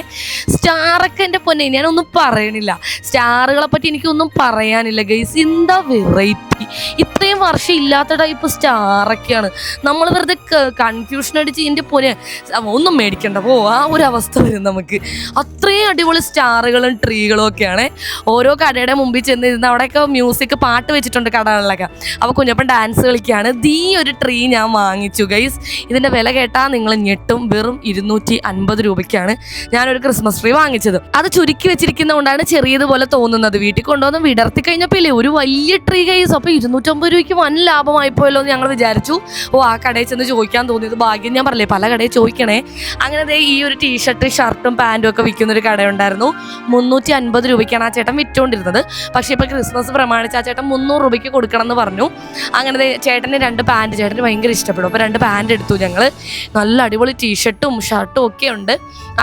സ്റ്റാറൊക്കെ എന്റെ പൊന്നെ ഞാനൊന്നും പറയണില്ല. സ്റ്റാറുകളെ പറ്റി എനിക്ക് എനിക്കൊന്നും പറയാനില്ല ഗൈസ് എന്താ വെറൈറ്റി ഇത്രയും വർഷം ഇല്ലാത്ത ടൈപ്പ് സ്റ്റാറൊക്കെയാണ് നമ്മൾ വെറുതെ കൺഫ്യൂഷൻ അടിച്ച് ഇതിന്റെ പോലെ ഒന്നും മേടിക്കണ്ട. പോ ആ ഒരു അവസ്ഥ വരും നമുക്ക്. അത്രയും അടിപൊളി സ്റ്റാറുകളും ട്രീകളും ഒക്കെയാണ്. ഓരോ കടയുടെ മുമ്പിൽ ചെന്ന് ഇരുന്ന് അവിടെയൊക്കെ മ്യൂസിക് പാട്ട് വെച്ചിട്ടുണ്ട് കടകളിലൊക്കെ. അപ്പോൾ കുഞ്ഞപ്പൻ ഡാൻസ് കളിക്കുകയാണ്. ദീ ഒരു ട്രീ ഞാൻ വാങ്ങിച്ചു ഗൈസ് ഇതിന്റെ വില കേട്ടാൽ നിങ്ങൾ ഞെട്ടും. വെറും ഇരുന്നൂറ്റി അൻപത് രൂപയ്ക്കാണ് ഞാനൊരു ക്രിസ്മസ് ട്രീ വാങ്ങിച്ചത്. അത് ചുരുക്കി വെച്ചിരിക്കുന്നതുകൊണ്ടാണ് ചെറിയതുപോലെ തോന്നുന്നത്. വീട്ടിൽ കൊണ്ടുവന്ന് വിടർത്തി കഴിഞ്ഞപ്പോൾ ഇല്ലേ? ഒരു വലിയ ട്രീ ഗൈസ് അപ്പോൾ ഇരുന്നൂറ്റമ്പത് രൂപയ്ക്ക് വൻ ലാഭമായി പോയല്ലോ എന്ന് ഞങ്ങൾ വിചാരിച്ചു. ഓ ആ കടയിൽ ചെന്ന് ചോദിക്കാൻ തോന്നിയത് ഭാഗ്യം. ഞാൻ പറഞ്ഞില്ലേ പല കടയിൽ ചോദിക്കണേ. അങ്ങനെ ദേ ഈ ഒരു ടീഷർട്ട് ഷർട്ടും പാന്റും ഒക്കെ വിൽക്കുന്ന ഒരു കടയുണ്ടായിരുന്നു. മുന്നൂറ്റി അൻപത് രൂപയ്ക്കാണ് ആ ചേട്ടൻ വിറ്റുകൊണ്ടിരുന്നത് പക്ഷേ ഇപ്പോൾ ക്രിസ്മസ് പ്രമാണിച്ച് ആ ചേട്ടൻ മുന്നൂറ് രൂപയ്ക്ക് കൊടുക്കണം എന്ന് പറഞ്ഞു. അങ്ങനെ ചേട്ടന് രണ്ട് പാന്റ് ചേട്ടന് ഭയങ്കര ഇഷ്ടപ്പെടും അപ്പോൾ രണ്ട് പാന്റ് എടുത്തു ഞങ്ങൾ നല്ല അടിപൊളി ടീഷർട്ടും ഷർട്ടും ഒക്കെ ഉണ്ട്.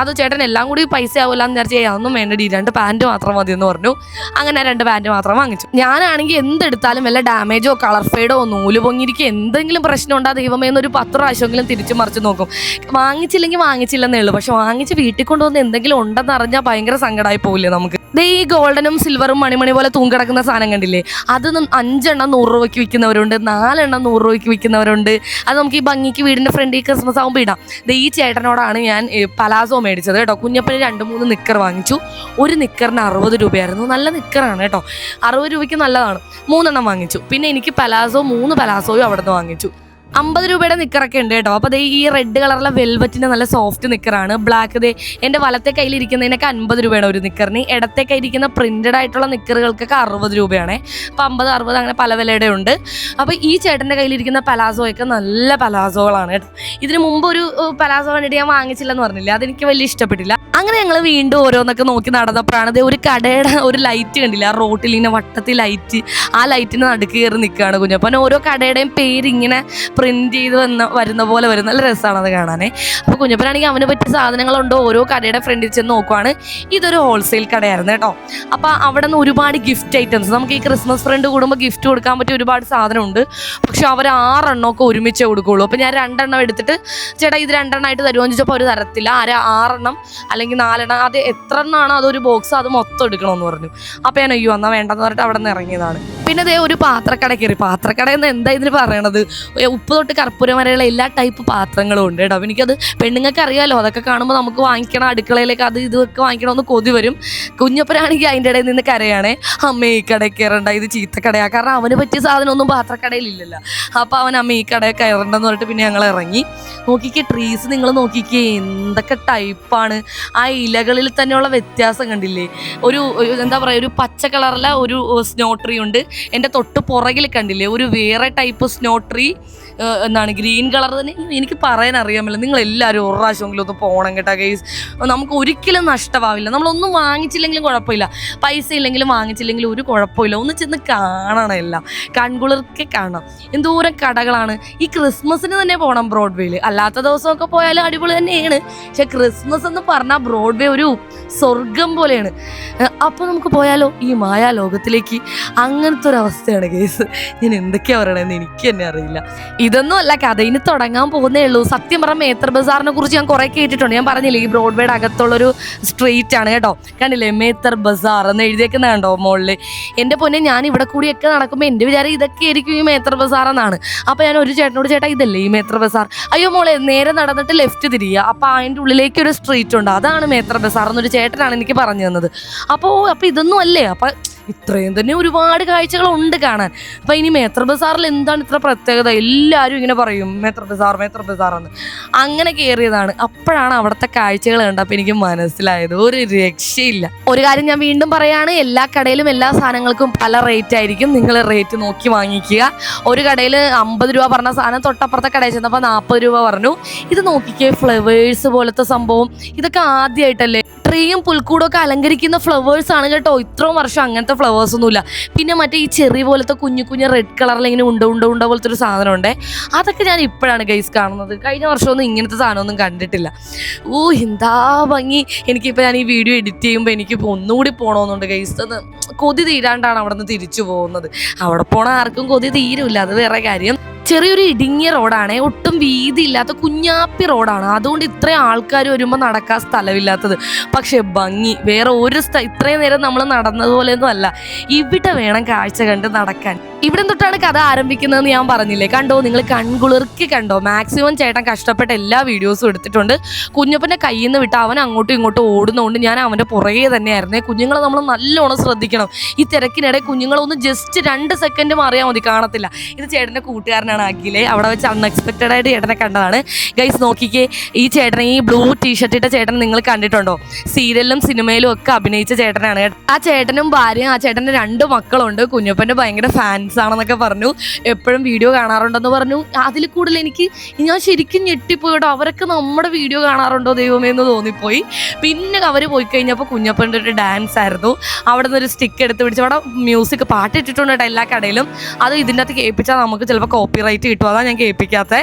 അത് ചേട്ടൻ എല്ലാം കൂടി പൈസ ആവില്ല എന്ന് വിചാരിച്ചു അതൊന്നും വേണ്ടടി. രണ്ട് പാന്റ് മാത്രം മതി എന്ന് പറഞ്ഞു. അങ്ങനെ രണ്ട് പാന്റ് മാത്രം വാങ്ങിച്ചു. ഞാനാണെങ്കിൽ എന്തെടുത്താലും വല്ല ഡാമേജോ കളർ ഫെയ്ഡോ നൂൽ പൊങ്ങിയിരിക്കുക എന്തെങ്കിലും പ്രശ്നം ഉണ്ടാ ദൈവമേ എന്നൊരു പത്ത് പ്രാവശ്യമെങ്കിലും തിരിച്ചു മറിച്ച് നോക്കും. വാങ്ങിച്ചില്ലെങ്കിൽ വാങ്ങിച്ചില്ലെന്നേ ഉള്ളൂ. പക്ഷെ വാങ്ങിച്ച് വീട്ടിൽ കൊണ്ടുവന്ന് എന്തെങ്കിലും ഉണ്ടെന്ന് അറിഞ്ഞാൽ ഭയങ്കര സങ്കടമായി പോവില്ലേ നമുക്ക്? ദേ ഈ ഗോൾഡനും സിൽവറും മണിമണി പോലെ തൂങ്ങിടക്കുന്ന സാധനം കണ്ടില്ലേ? അത് അഞ്ചെണ്ണം നൂറ് രൂപയ്ക്ക് വിൽക്കുന്നവരുണ്ട് നാലെണ്ണം നൂറ് രൂപയ്ക്ക് വിൽക്കുന്നവരുണ്ട്. അത് നമുക്ക് ഈ ഭംഗിക്ക് വീടിന്റെ ഫ്രണ്ടിൽ ക്രിസ്മസ് ആകുമ്പോൾ ഇടാം. ദേ ഈ ചേട്ടനോടാണ് ഞാൻ പലാസോ മേടിച്ചത് കേട്ടോ. കുഞ്ഞപ്പന് രണ്ട് മൂന്ന് നിക്കർ വാങ്ങിച്ചു. ഒരു നിക്കറിന് അറുപത് രൂപയായിരുന്നു. നല്ല നിക്കറാണ് കേട്ടോ. അറുപത് രൂപയ്ക്ക് നല്ലതാണ്. മൂന്നെണ്ണം വാങ്ങിച്ചു. പിന്നെ എനിക്ക് പലാസോ മൂന്ന് പലാസോയും അവിടെ നിന്ന് വാങ്ങിച്ചു. അമ്പത് രൂപയുടെ നിക്കറൊക്കെ ഉണ്ട് കേട്ടോ. അപ്പോൾ ഈ റെഡ് കളറിലെ വെൽവറ്റിന്റെ നല്ല സോഫ്റ്റ് നിക്കറാണ്. ബ്ലാക്ക് ദേ എന്റെ വലത്തെ കയ്യിൽ ഇരിക്കുന്നതിനൊക്കെ അൻപത് രൂപയാണ് ഒരു നിക്കറിന്. ഇടത്തെ കയ്യിലിരിക്കുന്ന പ്രിന്റഡ് ആയിട്ടുള്ള നിക്കറുകൾക്കൊക്കെ അറുപത് രൂപയാണ്. അപ്പോൾ അമ്പത് അറുപത് അങ്ങനെ പല വിലയുടെ ഉണ്ട്. അപ്പോൾ ഈ ചേട്ടന്റെ കയ്യിലിരിക്കുന്ന പലാസോയൊക്കെ നല്ല പലാസോകളാണ് കേട്ടോ. ഇതിന് മുമ്പ് ഒരു പലാസോ കണ്ടിട്ട് ഞാൻ വാങ്ങിച്ചില്ലെന്ന് പറഞ്ഞില്ല? അതെനിക്ക് വലിയ ഇഷ്ടപ്പെട്ടില്ല. അങ്ങനെ ഞങ്ങൾ വീണ്ടും ഓരോന്നൊക്കെ നോക്കി നടന്നപ്പോഴാണ് ദേ ഒരു കടയുടെ ഒരു ലൈറ്റ് കണ്ടില്ല? ആ റോട്ടിൽ ഇങ്ങനെ വട്ടത്തിൽ ലൈറ്റ് ആ ലൈറ്റിന് നടുക്ക് കയറി നിൽക്കുകയാണ് കുഞ്ഞപ്പൻ ഓരോ കടയുടെയും പേര് ഇങ്ങനെ പ്രിന്റ് ചെയ്ത് വന്ന വരുന്ന പോലെ വരും. നല്ല രസമാണ് അത് കാണാനേ. അപ്പോൾ കുഞ്ഞപ്പനാണെങ്കിൽ അവന് പറ്റിയ സാധനങ്ങളുണ്ടോ? ഓരോ കടയുടെ ഫ്രണ്ടിൽ ചെന്ന് നോക്കുവാണ്. ഇതൊരു ഹോൾസെയിൽ കടയായിരുന്നു കേട്ടോ. അപ്പോൾ അവിടെ നിന്ന് ഒരുപാട് ഗിഫ്റ്റ് ഐറ്റംസ് നമുക്ക് ഈ ക്രിസ്മസ് ഫ്രണ്ട് കൂടുമ്പോൾ ഗിഫ്റ്റ് കൊടുക്കാൻ പറ്റിയ ഒരുപാട് സാധനമുണ്ട്. പക്ഷെ അവർ ആറെണ്ണമൊക്കെ ഒരുമിച്ച് കൊടുക്കുകയുള്ളൂ അപ്പോൾ ഞാൻ രണ്ടെണ്ണം എടുത്തിട്ട് ചേട്ടാ ഇത് രണ്ടെണ്ണമായിട്ട് തരുമോ? എന്ന് ചോദിച്ചപ്പോൾ അവർ തരത്തില്ല. ആരെ? ആറെണ്ണം അല്ലെങ്കിൽ നാലെണ്ണം. അത് എത്ര എണ്ണമാണോ അതൊരു ബോക്സ് അത് മൊത്തം എടുക്കണമെന്ന് പറഞ്ഞു. അപ്പോൾ ഞാൻ അയ്യോ എന്നാൽ വേണ്ടെന്ന് പറഞ്ഞിട്ട് അവിടെ നിന്ന് ഇറങ്ങിയതാണ്. പിന്നെ ഇതേ ഒരു പാത്രക്കട കയറി. പാത്രക്കട എന്ന് എന്താ ഇതിന് പറയണത്? ഏ, ഉപ്പ് തൊട്ട് കർപ്പൂരം വരെയുള്ള എല്ലാ ടൈപ്പ് പാത്രങ്ങളും ഉണ്ട് കേട്ടോ. അപ്പം എനിക്കത് പെണ്ണുങ്ങൾക്ക് അറിയാമല്ലോ അതൊക്കെ കാണുമ്പോൾ നമുക്ക് വാങ്ങിക്കണം അടുക്കളയിലേക്ക് അത് ഇതൊക്കെ വാങ്ങിക്കണമെന്ന് കൊതി വരും. കുഞ്ഞപ്പനാണെങ്കിൽ അതിന്റെ ഇടയിൽ നിന്ന് കരയാണേ അമ്മ ഈ കടയിൽ കയറണ്ട ഇത് ചീത്തക്കടയാ കാരണം അവന് പറ്റിയ സാധനമൊന്നും പാത്രക്കടയിൽ ഇല്ലല്ലോ. അപ്പോൾ അവൻ അമ്മ ഈ കടയിൽ കയറണ്ടെന്ന് പറഞ്ഞിട്ട് പിന്നെ ഞങ്ങൾ ഇറങ്ങി. നോക്കിക്കേ ട്രീസ് നിങ്ങൾ നോക്കിക്കേ എന്തൊക്കെ ടൈപ്പാണ് ആ ഇലകളിൽ തന്നെയുള്ള വ്യത്യാസം കണ്ടില്ലേ? ഒരു എന്താ പറയുക ഒരു പച്ച കളറിലെ ഒരു സ്നോ ട്രീ ഉണ്ട്. എന്റെ തൊട്ട് പുറകിൽ കണ്ടില്ലേ ഒരു വേറെ ടൈപ്പ് സ്നോ ട്രീ എന്താണ് ഗ്രീൻ കളർ തന്നെ? എനിക്ക് പറയാൻ അറിയാമല്ലോ. നിങ്ങൾ എല്ലാവരും ഒരു പ്രാവശ്യമെങ്കിലും ഒന്ന് പോകണം കേട്ടോ ഗൈസ്. നമുക്ക് ഒരിക്കലും നഷ്ടമാവില്ല. നമ്മളൊന്നും വാങ്ങിച്ചില്ലെങ്കിലും കുഴപ്പമില്ല. പൈസ ഇല്ലെങ്കിലും വാങ്ങിച്ചില്ലെങ്കിലും ഒരു കുഴപ്പമില്ല. ഒന്ന് ചെന്ന് കാണണം എല്ലാം. കൺകുളിർക്കെ കാണാം എന്തോരം കടകളാണ്. ഈ ക്രിസ്മസിന് തന്നെ പോകണം ബ്രോഡ്വേയിൽ. അല്ലാത്ത ദിവസമൊക്കെ പോയാലും അടിപൊളി തന്നെയാണ്. പക്ഷെ ക്രിസ്മസ് എന്ന് പറഞ്ഞാൽ ബ്രോഡ്വേ ഒരു സ്വർഗം പോലെയാണ്. അപ്പോൾ നമുക്ക് പോയാലോ? ഈ മായാ ലോകത്തിലേക്ക് അങ്ങനത്തെ ഒരു അവസ്ഥയാണ് കേസ് ഞാൻ എന്തൊക്കെയാണ് പറയണതെന്ന് എനിക്ക് തന്നെ അറിയില്ല. ഇതൊന്നും അല്ല കഥ ഇനി തുടങ്ങാൻ പോകുന്നേ ഉള്ളൂ. സത്യം പറഞ്ഞ മേത്ര ബസാറിനെ കുറിച്ച് ഞാൻ കുറെ കേട്ടിട്ടുണ്ട്. ഞാൻ പറഞ്ഞില്ലേ ഈ ബ്രോഡ്വേയുടെ അകത്തുള്ളൊരു സ്ട്രീറ്റ് ആണ് കേട്ടോ. കണ്ടില്ലേ മേത്തർ ബസാർ എന്ന് എഴുതിയേക്കുന്ന കണ്ടോ മുകളിൽ എന്റെ പൊന്നെ ഞാൻ ഇവിടെ കൂടിയൊക്കെ നടക്കുമ്പോൾ എന്റെ വിചാരം ഇതൊക്കെ ആയിരിക്കും ഈ മേത്ര ബസാർ എന്നാണ്. അപ്പോൾ ഞാൻ ഒരു ചേട്ടനോട് ചേട്ടാ ഇതല്ലേ ഈ മേത്ര ബസാർ? അയ്യോ മോളെ നേരെ നടന്നിട്ട് ലെഫ്റ്റ് തിരിയുക അപ്പോൾ അതിന്റെ ഉള്ളിലേക്ക് ഒരു സ്ട്രീറ്റ് ഉണ്ട്. അതാണ് മേത്ര ബസാർ എന്നൊരു ചേട്ടനാണ് എനിക്ക് പറഞ്ഞു തന്നത്. അപ്പോൾ അപ്പോൾ ഇതൊന്നും അല്ലേ? അപ്പോൾ ഇത്രയും തന്നെ ഒരുപാട് കാഴ്ചകൾ ഉണ്ട് കാണാൻ. അപ്പോൾ ഇനി മേത്ര ബസാറിൽ എന്താണ് ഇത്ര പ്രത്യേകത? എല്ലാവരും ഇങ്ങനെ പറയും മേത്ര ബസാർ മേത്ര ബസാർ എന്ന്. അങ്ങനെ കയറിയതാണ് അപ്പോഴാണ് അവിടുത്തെ കാഴ്ചകൾ കണ്ടപ്പോൾ എനിക്ക് മനസ്സിലായത് ഒരു രക്ഷയില്ല. ഒരു കാര്യം ഞാൻ വീണ്ടും പറയാണ് എല്ലാ കടയിലും എല്ലാ സാധനങ്ങൾക്കും പല റേറ്റ് ആയിരിക്കും. നിങ്ങൾ റേറ്റ് നോക്കി വാങ്ങിക്കുക. ഒരു കടയിൽ അമ്പത് രൂപ പറഞ്ഞ സാധനം തൊട്ടപ്പുറത്തെ കടയിൽ ചെന്നപ്പോൾ നാൽപ്പത് രൂപ പറഞ്ഞു. ഇത് നോക്കിക്കേ ഫ്ലവേഴ്സ് പോലത്തെ സംഭവം. ഇതൊക്കെ ആദ്യമായിട്ടല്ലേ ട്രീയും പുൽക്കൂടൊക്കെ അലങ്കരിക്കുന്ന ഫ്ലവേഴ്സ് ആണ് കേട്ടോ. ഇത്രയും വർഷം അങ്ങനത്തെ ഫ്ലവേഴ്സ് ഒന്നുമില്ല. പിന്നെ മറ്റേ ഈ ചെറിയ പോലത്തെ കുഞ്ഞു കുഞ്ഞു റെഡ് കളറിൽ ഇങ്ങനെ ഉണ്ട ഉണ്ട ഉണ്ട പോലത്തെ ഒരു സാധനം ഉണ്ടേ അതൊക്കെ ഞാൻ ഇപ്പോഴാണ് ഗൈസ് കാണുന്നത്. കഴിഞ്ഞ വർഷമൊന്നും ഇങ്ങനത്തെ സാധനമൊന്നും കണ്ടിട്ടില്ല. ഓ എന്താ ഭംഗി. എനിക്കിപ്പോൾ ഞാൻ ഈ വീഡിയോ എഡിറ്റ് ചെയ്യുമ്പോൾ എനിക്കിപ്പോൾ ഒന്നുകൂടി പോകണമെന്നുണ്ട് ഗൈസ് അത് കൊതി തീരാണ്ടാണ് അവിടെ നിന്ന് തിരിച്ചു പോകുന്നത്. അവിടെ പോണ ആർക്കും കൊതി തീരുമില്ല അത് വേറെ കാര്യം. ചെറിയൊരു ഇടുങ്ങിയ റോഡാണ്. ഒട്ടും വീതിയില്ലാത്ത കുഞ്ഞാപ്പി റോഡാണ്. അതുകൊണ്ട് ഇത്രയും ആൾക്കാർ വരുമ്പോൾ നടക്കാൻ സ്ഥലമില്ലാത്തത്. പക്ഷേ ഭംഗി. വേറെ ഒരു സ്ഥ ഇത്രയും നേരം നമ്മൾ നടന്നതുപോലെയൊന്നും അല്ല. ഇവിടെ വേണം കാഴ്ച കണ്ട് നടക്കാൻ. ഇവിടെ തൊട്ടാണ് കഥ ആരംഭിക്കുന്നതെന്ന് ഞാൻ പറഞ്ഞില്ലേ? കണ്ടോ? നിങ്ങൾ കൺകുളിർക്കി കണ്ടോ? മാക്സിമം ചേട്ടൻ കഷ്ടപ്പെട്ട എല്ലാ വീഡിയോസും എടുത്തിട്ടുണ്ട്. കുഞ്ഞപ്പന്റെ കയ്യിൽ നിന്ന് വിട്ട് അവൻ അങ്ങോട്ടും ഇങ്ങോട്ടും ഓടുന്നതുകൊണ്ട് ഞാൻ അവന്റെ പുറകെ തന്നെയായിരുന്നേ. കുഞ്ഞുങ്ങളെ നമ്മൾ നല്ലോണം ശ്രദ്ധിക്കണം. ഈ തിരക്കിനിടെ കുഞ്ഞുങ്ങളൊന്ന് ജസ്റ്റ് രണ്ട് സെക്കൻഡ് മാറിയാൽ മതി. കാണത്തില്ല. ഇത് ചേട്ടന്റെ കൂട്ടുകാരനാണ് ആക്കിയില്ലേ അവിടെ വെച്ച് അൺഎക്സ്പെക്റ്റഡ് ആയിട്ട് ചേട്ടനെ കണ്ടതാണ്. ഗൈസ് നോക്കിക്കേ. ഈ ചേട്ടനെ ഈ ബ്ലൂ ടീഷർട്ട് ഇട്ട ചേട്ടൻ നിങ്ങൾ കണ്ടിട്ടുണ്ടോ? സീരിയലിലും സിനിമയിലും ഒക്കെ അഭിനയിച്ച ചേട്ടനാണ്. ആ ചേട്ടനും ഭാര്യയും ആ ചേട്ടന്റെ രണ്ട് മക്കളുണ്ട്. കുഞ്ഞപ്പന്റെ ഭയങ്കര ഫാൻസ് ആണെന്നൊക്കെ പറഞ്ഞു. എപ്പോഴും വീഡിയോ കാണാറുണ്ടെന്ന് പറഞ്ഞു. അതിൽ കൂടുതൽ എനിക്ക് ഞാൻ ശരിക്കും ഞെട്ടിപ്പോയിട്ടോ അവരൊക്കെ നമ്മുടെ വീഡിയോ കാണാറുണ്ടോ ദൈവമേ എന്ന് തോന്നിപ്പോയി. പിന്നെ അവർ പോയി കഴിഞ്ഞപ്പോൾ കുഞ്ഞപ്പന്റെ ഒരു ഡാൻസ് ആയിരുന്നു. അവിടെ നിന്ന് ഒരു സ്റ്റിക്ക് എടുത്ത് പിടിച്ച് അവിടെ മ്യൂസിക് പാട്ട് ഇട്ടിട്ടുണ്ട് കേട്ടോ എല്ലാ കടയിലും. അത് ഇതിന്റെ അകത്ത് കേൾപ്പിച്ചാൽ നമുക്ക് ചിലപ്പോൾ കോപ്പി റൈറ്റ് കിട്ടും. അതാണ് ഞാൻ കേൾപ്പിക്കാത്തത്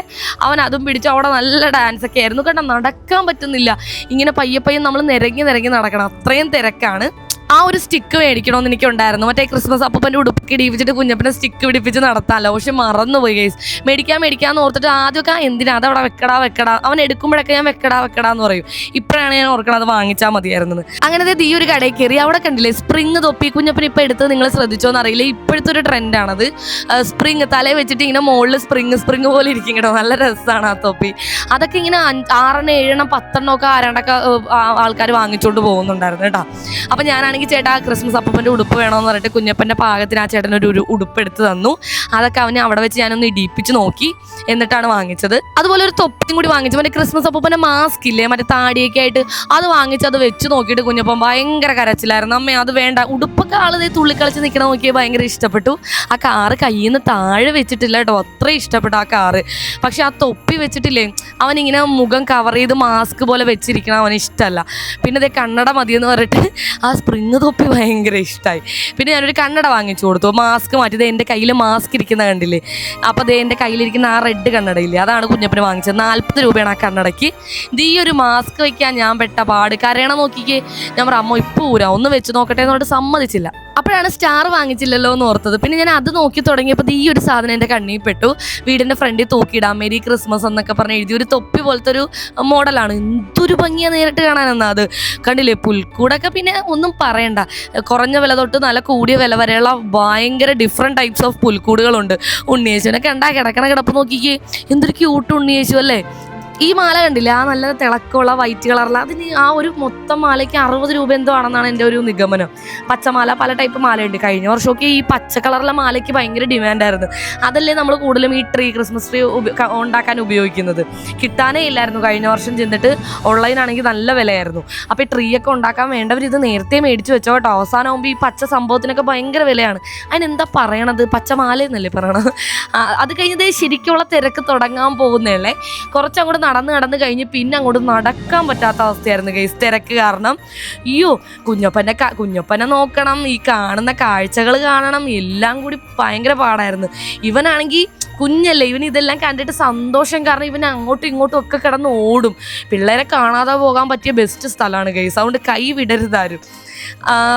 അവൻ അതും പിടിച്ച് അവിടെ നല്ല ഡാൻസ് ഒക്കെ ആയിരുന്നു. കേട്ടോ നടക്കാൻ പറ്റുന്നില്ല. ഇങ്ങനെ പയ്യെ പയ്യെ നമ്മൾ നിരങ്ങി നിരങ്ങി നടക്കണം. അത്രയും തിരക്കാണ്. ആ ഒരു സ്റ്റിക്ക് മേടിക്കണമെന്ന് എനിക്കുണ്ടായിരുന്നു. മറ്റേ ക്രിസ്മസ് അപ്പന്റെ ഉടുപ്പൊക്കെ ഇടിപ്പിച്ചിട്ട് കുഞ്ഞപ്പനെ സ്റ്റിക്ക് പിടിപ്പിച്ച് നടത്താമല്ലോ പക്ഷെ മറന്നുപോയി ഗൈസ് മേടിക്കാൻ മേടിക്കാന്ന് ഓർത്തിട്ട് ആദ്യമൊക്കെ എന്തിനാ? അതവിടെ വെക്കടാ വെക്കടാ. അവൻ എടുക്കുമ്പോഴൊക്കെ ഞാൻ വെക്കടാ വെക്കടാ എന്ന് പറയും. ഇപ്പോഴാണ് ഞാൻ ഓർക്കണം അത് വാങ്ങിച്ചാൽ മതിയായിരുന്നത് അങ്ങനെ ഈ ഒരു കടയിൽ കയറി അവിടെ കണ്ടില്ലേ സ്പ്രിങ് തൊപ്പി കുഞ്ഞപ്പൻ ഇപ്പം എടുത്ത് നിങ്ങൾ ശ്രദ്ധിച്ചോന്ന് അറിയില്ല. ഇപ്പോഴത്തെ ഒരു ട്രെൻഡാണത് സ്പ്രിങ് തലയിൽ വെച്ചിട്ട് ഇങ്ങനെ മുകളിൽ സ്പ്രിങ് സ്പ്രിങ് പോലെ ഇരിക്കും കേട്ടോ. നല്ല രസമാണ് ആ തൊപ്പി. അതൊക്കെ ഇങ്ങനെ ആറെണ്ണം ഏഴെണ്ണം പത്തെണ്ണം ഒക്കെ ആരാണ്ടൊക്കെ ആൾക്കാർ വാങ്ങിച്ചുകൊണ്ട് പോകുന്നുണ്ടായിരുന്നു കേട്ടോ. അപ്പം ഞാനാണെങ്കിൽ ചേട്ടാ ക്രിസ്മസ് അപ്പന്റെ ഉടുപ്പ് വേണമെന്ന് പറഞ്ഞിട്ട് കുഞ്ഞപ്പന്റെ പാകത്തിന് ആ ചേട്ടൻ ഒരു ഉടുപ്പ് എടുത്ത് തന്നു. അതൊക്കെ അവനെ അവിടെ വെച്ച് ഞാനൊന്ന് ഇടിപ്പിച്ച് നോക്കി. എന്നിട്ടാണ് വാങ്ങിച്ചത്. അതുപോലെ ഒരു തൊപ്പിയും കൂടി വാങ്ങിച്ചു. മറ്റേ ക്രിസ്മസ് അപ്പന്റെ മാസ്ക് ഇല്ലേ മറ്റേ താടിയൊക്കെ ആയിട്ട് അത് വാങ്ങിച്ച് അത് വെച്ച് നോക്കിയിട്ട് കുഞ്ഞപ്പം ഭയങ്കര കരച്ചിലായിരുന്നു. അമ്മേ അത് വേണ്ട. ഉടുപ്പൊക്കെ ആൾ തുള്ളിക്കളിച്ച് നിൽക്കണ നോക്കിയാൽ ഭയങ്കര ഇഷ്ടപ്പെട്ടു. ആ കാറ് കയ്യിൽ നിന്ന് താഴെ വെച്ചിട്ടില്ല കേട്ടോ. അത്ര ഇഷ്ടപ്പെട്ടു ആ കാറ്. പക്ഷെ ആ തൊപ്പി വെച്ചിട്ടില്ലേ അവനിങ്ങനെ മുഖം കവർ ചെയ്ത് മാസ്ക് പോലെ വെച്ചിരിക്കണം അവന് ഇഷ്ടമല്ല പിന്നെ അതേ കണ്ണട മതിയെന്ന് പറഞ്ഞിട്ട് ആ സ്പ്രിങ് തൊപ്പി ഭയങ്കര ഇഷ്ടമായി പിന്നെ ഞാനൊരു കണ്ണട വാങ്ങിച്ചു കൊടുത്തു. മാസ്ക് മാറ്റി എന്റെ കയ്യിൽ മാസ്ക് ഇരിക്കുന്ന കണ്ടില്ലേ? അപ്പോൾ ദേ എന്റെ കയ്യിലിരിക്കുന്ന ആ റെഡ് കണ്ണടയില്ലേ അതാണ് കുഞ്ഞപ്പന് വാങ്ങിച്ചത്. നാൽപ്പത് രൂപയാണ് ആ കണ്ണടയ്ക്ക്. ഇത് ഈ ഒരു മാസ്ക് വയ്ക്കാൻ ഞാൻ പെട്ട പാട്. കരയണം നോക്കിക്കേ. ഞാൻ പറ അമ്മ ഇപ്പോൾ ഊരാ. ഒന്ന് വെച്ച് നോക്കട്ടെ എന്ന് സമ്മതിച്ചില്ല. അപ്പോഴാണ് സ്റ്റാർ വാങ്ങിച്ചില്ലല്ലോ എന്ന് ഓർത്തത്. പിന്നെ ഞാൻ അത് നോക്കി തുടങ്ങിയപ്പോൾ ഈ ഒരു സാധനം എന്റെ കണ്ണിൽ പെട്ടു. വീടിന്റെ ഫ്രണ്ടിൽ തൂക്കിയിടാം മേരി ക്രിസ്മസ് എന്നൊക്കെ പറഞ്ഞ് എഴുതി ഒരു തൊപ്പി പോലത്തെ ഒരു മോഡലാണ്. എന്തൊരു ഭംഗിയാണ് നേരിട്ട് കാണാനെന്നാ അത്. കണ്ടില്ലേ പുൽക്കൂടൊക്കെ പിന്നെ ഒന്നും പറയണ്ട. കുറഞ്ഞ വില തൊട്ട് നല്ല കൂടിയ വില വരെയുള്ള ഭയങ്കര ഡിഫറെന്റ് ടൈപ്സ് ഓഫ് പുൽക്കൂടുകളുണ്ട്. ഉണ്ണിയേശുവിനൊക്കെ ഉണ്ടാ കിടക്കണ കിടപ്പ് നോക്കിക്കേ. എന്തൊരു ക്യൂട്ട് ഉണ്ണിയേശു അല്ലേ? ഈ മാല കണ്ടില്ല? ആ നല്ല തിളക്കമുള്ള വൈറ്റ് കളറുള്ള അതിന് ആ ഒരു മൊത്തം മാലയ്ക്ക് അറുപത് രൂപ എന്തോ ആണെന്നാണ് എന്റെ ഒരു നിഗമനം. പച്ചമാല പല ടൈപ്പ് മാലയുണ്ട്. കഴിഞ്ഞ വർഷമൊക്കെ ഈ പച്ച കളറുള്ള മാലയ്ക്ക് ഭയങ്കര ഡിമാൻഡായിരുന്നു അതല്ലേ നമ്മൾ കൂടുതലും ഈ ട്രീ ക്രിസ്മസ് ട്രീ ഉണ്ടാക്കാൻ ഉപയോഗിക്കുന്നത്. കിട്ടാനേ ഇല്ലായിരുന്നു. കഴിഞ്ഞ വർഷം ചെന്നിട്ട് ഓൺലൈനാണെങ്കിൽ നല്ല വിലയായിരുന്നു. അപ്പോൾ ഈ ട്രീ ഒക്കെ ഉണ്ടാക്കാൻ വേണ്ടവർ ഇത് നേരത്തെ മേടിച്ച് വെച്ചോ കേട്ടോ. അവസാനമാകുമ്പോൾ ഈ പച്ച സംഭവത്തിനൊക്കെ ഭയങ്കര വിലയാണ്. അതിനെന്താ പറയണത്? പച്ചമാല എന്നല്ലേ പറയണത്? അത് കഴിഞ്ഞത് ശരിക്കുള്ള തിരക്ക് തുടങ്ങാൻ പോകുന്നതല്ലേ? കുറച്ചങ്ങോട്ട് നടന്ന് നടന്ന് കഴിഞ്ഞ് പിന്നെ അങ്ങോട്ട് നടക്കാൻ പറ്റാത്ത അവസ്ഥയായിരുന്നു ഗൈസ് തിരക്ക് കാരണം. അയ്യോ കുഞ്ഞപ്പനെ കുഞ്ഞപ്പനെ നോക്കണം ഈ കാണുന്ന കാഴ്ചകൾ കാണണം എല്ലാം കൂടി ഭയങ്കര പാടായിരുന്നു. ഇവനാണെങ്കിൽ കുഞ്ഞല്ലേ ഇവൻ ഇതെല്ലാം കണ്ടിട്ട് സന്തോഷം കാരണം ഇവൻ അങ്ങോട്ടും ഇങ്ങോട്ടും ഒക്കെ കിടന്ന് ഓടും. പിള്ളേരെ കാണാതെ പോകാൻ പറ്റിയ ബെസ്റ്റ് സ്ഥലമാണ് ഗൈസ് അതുകൊണ്ട് കൈ വിടരുതാരും.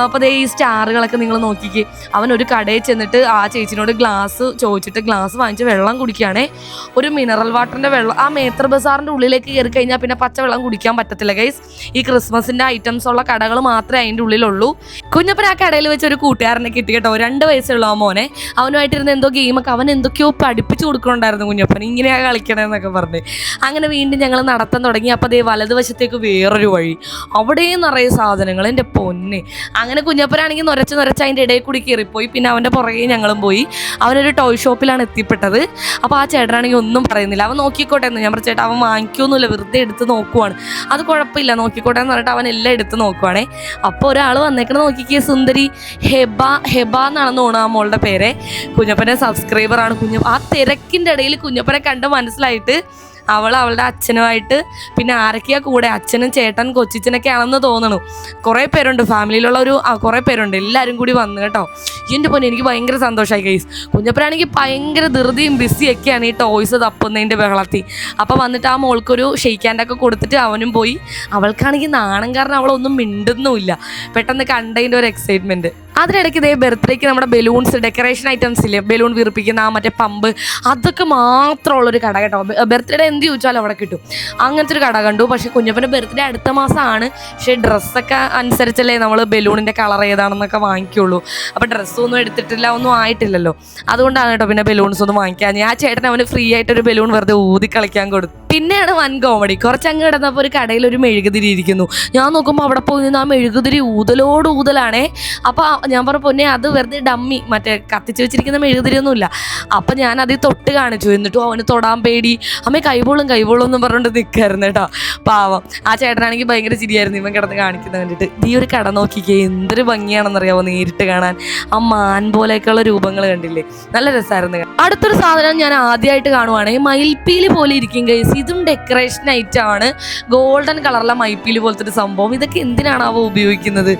അപ്പോൾ ഈ സ്റ്റാറുകളൊക്കെ നിങ്ങൾ നോക്കിക്കേ. അവൻ ഒരു കടയിൽ ചെന്നിട്ട് ആ ചേച്ചിനോട് ഗ്ലാസ് ചോദിച്ചിട്ട് ഗ്ലാസ് വാങ്ങിച്ച് വെള്ളം കുടിക്കുകയാണേ. ഒരു മിനറൽ വാട്ടറിന്റെ വെള്ളം ആ മേത്ര ബസാറിന്റെ ഉള്ളിലേക്ക് കയറി കഴിഞ്ഞാൽ പിന്നെ പച്ചവെള്ളം കുടിക്കാൻ പറ്റത്തില്ല ഗൈസ് ഈ ക്രിസ്മസിന്റെ ഐറ്റംസ് ഉള്ള കടകൾ മാത്രമേ അതിന്റെ ഉള്ളിലുള്ളൂ. കുഞ്ഞപ്പൻ ആ കടയിൽ വെച്ച് ഒരു കൂട്ടുകാരനെ കിട്ടി കേട്ടോ. രണ്ട് വയസ്സുള്ള ആ മോനെ. അവനുമായിട്ടിരുന്ന എന്തോ ഗെയിമൊക്കെ അവൻ എന്തൊക്കെയോ പഠിപ്പിച്ചു കൊടുക്കണുണ്ടായിരുന്നു കുഞ്ഞപ്പൻ. ഇങ്ങനെയാ കളിക്കണമെന്നൊക്കെ പറഞ്ഞ്. അങ്ങനെ വീണ്ടും ഞങ്ങൾ നടത്താൻ തുടങ്ങി. അപ്പോൾ അതേ വലതുവശത്തേക്ക് വേറൊരു വഴി. അവിടെയും നിറയെ സാധനങ്ങൾ. എന്റെ പൊന്നെ. അങ്ങനെ കുഞ്ഞപ്പനാണെങ്കിൽ നൊരച്ച് നൊരച്ച് അതിന്റെ ഇടയിൽ കൂടി കയറിപ്പോയി. പിന്നെ അവന്റെ പുറകെ ഞങ്ങളും പോയി. അവനൊരു ടോയ് ഷോപ്പിലാണ് എത്തിപ്പെട്ടത്. അപ്പോൾ ആ ചേട്ടനാണെങ്കിൽ ഒന്നും പറയുന്നില്ല. അവൻ നോക്കിക്കോട്ടെ എന്ന്. ഞാൻ പറഞ്ഞു ചേട്ടാ അവൻ വാങ്ങിക്കൊന്നുമില്ല. വെറുതെ എടുത്ത് നോക്കുവാണ്. അത് കുഴപ്പമില്ല. നോക്കിക്കോട്ടെ എന്ന് പറഞ്ഞിട്ട് അവൻ എല്ലാം എടുത്ത് നോക്കുവാണേ. അപ്പോൾ ഒരാൾ വന്നേക്കണ നോക്കിക്കേ സുന്ദരി. ഹെബ ഹെബ എന്നാണെന്ന് തോന്നുന്നു ആ മോളുടെ പേരെ. കുഞ്ഞപ്പന്റെ സബ്സ്ക്രൈബറാണ് കുഞ്ഞ ആ തിരക്കിന്റെ ഇടയിൽ കുഞ്ഞപ്പനെ കണ്ട് മനസ്സിലായിട്ട് അവൾ അവളുടെ അച്ഛനുമായിട്ട് പിന്നെ ആരൊക്കെയാ കൂടെ? അച്ഛനും ചേട്ടൻ കൊച്ചിച്ചനൊക്കെ ആണെന്ന് തോന്നണു. കുറേ പേരുണ്ട്. ഫാമിലിയിലുള്ള ഒരു കുറേ പേരുണ്ട്. എല്ലാവരും കൂടി വന്നു കേട്ടോ. എന്റെ പൊന്നെ എനിക്ക് ഭയങ്കര സന്തോഷമായി കൈസ് കുഞ്ഞപ്പനാണെങ്കിൽ ഭയങ്കര ധൃതിയും ബിസിയൊക്കെയാണ് ഈ ടോയ്സ് തപ്പുന്നതിന്റെ ബഹളത്തി. അപ്പോൾ വന്നിട്ട് ആ മോൾക്കൊരു ഷെയ്ക്ക് കൊടുത്തിട്ട് അവനും പോയി. അവൾക്കാണെങ്കിൽ നാണം കാരണം അവളൊന്നും മിണ്ടുന്നുമില്ല. പെട്ടെന്ന് കണ്ടതിന്റെ ഒരു എക്സൈറ്റ്മെന്റ് അതിനിടയ്ക്ക് ഇതേ ബർത്ത്ഡേക്ക് നമ്മുടെ ബലൂൺസ് ഡെക്കറേഷൻ ഐറ്റംസ് ഇല്ലേ? ബലൂൺ വീർപ്പിക്കുന്ന ആ മറ്റേ പമ്പ്. അതൊക്കെ മാത്രമുള്ളൊരു കട കേട്ടോ. ബർത്ത്ഡേ എന്ത് ചോദിച്ചാലും അവിടെ കിട്ടും. അങ്ങനത്തെ ഒരു കട കണ്ടു. പക്ഷെ കുഞ്ഞപ്പന്റെ ബർത്ത്ഡേ അടുത്ത മാസമാണ്. പക്ഷേ ഡ്രസ്സൊക്കെ അനുസരിച്ചല്ലേ നമ്മൾ ബലൂണിന്റെ കളർ ഏതാണെന്നൊക്കെ വാങ്ങിക്കുള്ളൂ. അപ്പോൾ ഡ്രസ്സൊന്നും എടുത്തിട്ടില്ല ഒന്നും ആയിട്ടില്ലല്ലോ. അതുകൊണ്ടാണ് കേട്ടോ പിന്നെ ബലൂൺസ് ഒന്നും വാങ്ങിക്കാൻ ഞാൻ ചേട്ടൻ അവന് ഫ്രീ ആയിട്ടൊരു ബലൂൺ വെറുതെ ഊതി കളിക്കാൻ കൊടുത്തു. പിന്നെയാണ് വൻ കോമഡി കുറച്ചങ്ങ് കിടന്നപ്പോൾ ഒരു കടയിൽ ഒരു മെഴുകുതിരി ഇരിക്കുന്നു. ഞാൻ നോക്കുമ്പോൾ അവിടെ പോയി നിന്ന് ആ മെഴുകുതിരി ഊതലോട് ഊതലാണേ. അപ്പോൾ ഞാൻ പറഞ്ഞ പൊന്നെ അത് വെറുതെ ഡമ്മി. മറ്റേ കത്തിച്ച് വെച്ചിരിക്കുന്ന മെഴുകുതിരിയൊന്നുമില്ല. അപ്പം ഞാൻ അതിൽ തൊട്ട് കാണിച്ചു. എന്നിട്ടും അവന് തൊടാൻ പേടി. അമ്മ കൈപോളും കൈപോളും എന്നും പറഞ്ഞുകൊണ്ട് നിൽക്കായിരുന്നു കേട്ടോ. പാവം. ആ ചേട്ടനാണെങ്കിൽ ഭയങ്കര ചിരിയായിരുന്നു. ഇവൻ കിടന്ന് കാണിക്കുന്നത് കണ്ടിട്ട്. ഈ ഒരു കട നോക്കിക്കേ. എന്തൊരു ഭംഗിയാണെന്നറിയാമോ നേരിട്ട് കാണാൻ. ആ മാൻ പോലെയൊക്കെയുള്ള രൂപങ്ങൾ കണ്ടില്ലേ? നല്ല രസമായിരുന്നു അടുത്തൊരു സാധനം ഞാൻ ആദ്യമായിട്ട് കാണുവാണെങ്കിൽ മയിൽപ്പീലി പോലെ ഇരിക്കും ഗൈസ് ഇതും ഡെക്കറേഷൻ ഐറ്റം ആണ്. ഗോൾഡൻ കളറിലെ മൈപ്പീൽ പോലത്തെ ഒരു സംഭവം. ഇതൊക്കെ എന്തിനാണാവോ ഉപയോഗിക്കുന്നത്?